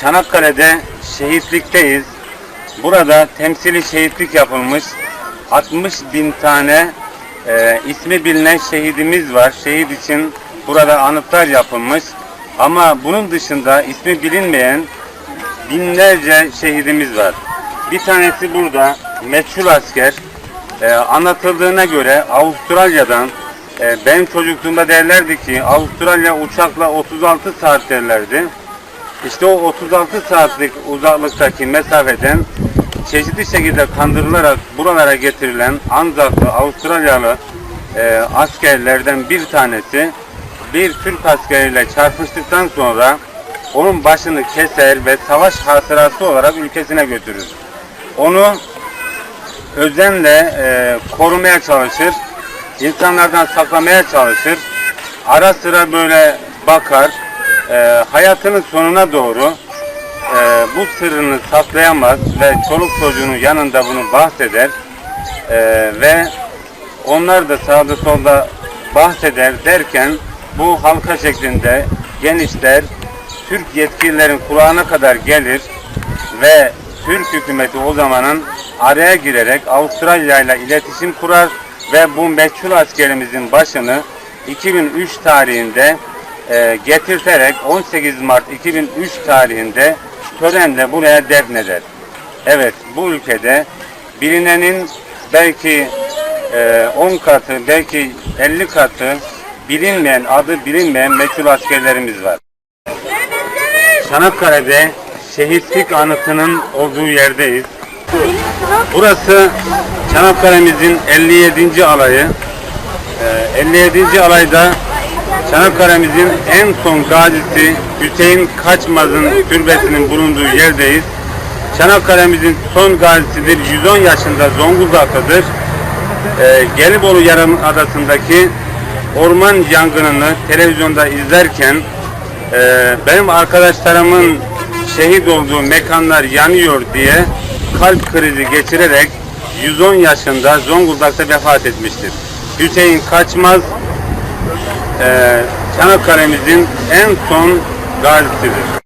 Çanakkale'de şehitlikteyiz. Burada temsili şehitlik yapılmış. 60 bin tane e, ismi bilinen şehidimiz var. Şehit için burada anıtlar yapılmış. Ama bunun dışında ismi bilinmeyen binlerce şehidimiz var. Bir tanesi burada meçhul asker. E, anlatıldığına göre Avustralya'dan e, benim çocukluğumda derlerdi ki Avustralya uçakla 36 saat derlerdi. İşte o 36 saatlik uzaklıktaki mesafeden çeşitli şekilde kandırılarak buralara getirilen Anzaklı Avustralyalı e, askerlerden bir tanesi bir Türk askeriyle çarpıştıktan sonra onun başını keser ve savaş hatırası olarak ülkesine götürür. Onu özenle e, korumaya çalışır, insanlardan saklamaya çalışır. Ara sıra böyle bakar, e, hayatının sonuna doğru e, bu sırrını saklayamaz ve çoluk çocuğunun yanında bunu bahseder E, ve onlar da sağda solda bahseder derken bu halka şeklinde genişler, Türk yetkililerin kulağına kadar gelir ve Türk hükümeti o zamanın araya girerek Avustralya ile iletişim kurar ve bu meçhul askerimizin başını 2003 tarihinde e, getirterek 18 Mart 2003 tarihinde törenle buraya defneder. Evet bu ülkede bilinenin belki e, 10 katı belki 50 katı bilinmeyen adı bilinmeyen meçhul askerlerimiz var. Çanakkale'de şehitlik anıtının olduğu yerdeyiz. Burası Çanakkale'mizin 57. alayı. Ee, 57. alayda Çanakkale'mizin en son gazisi Hüseyin Kaçmaz'ın türbesinin bulunduğu yerdeyiz. Çanakkale'mizin son gazisidir. 110 yaşında Zonguldak'tadır. Ee, Gelibolu Yarımadası'ndaki orman yangınını televizyonda izlerken e, benim arkadaşlarımın şehit olduğu mekanlar yanıyor diye kalp krizi geçirerek 110 yaşında Zonguldak'ta vefat etmiştir. Hüseyin Kaçmaz e, Çanakkale'mizin en son gazisidir.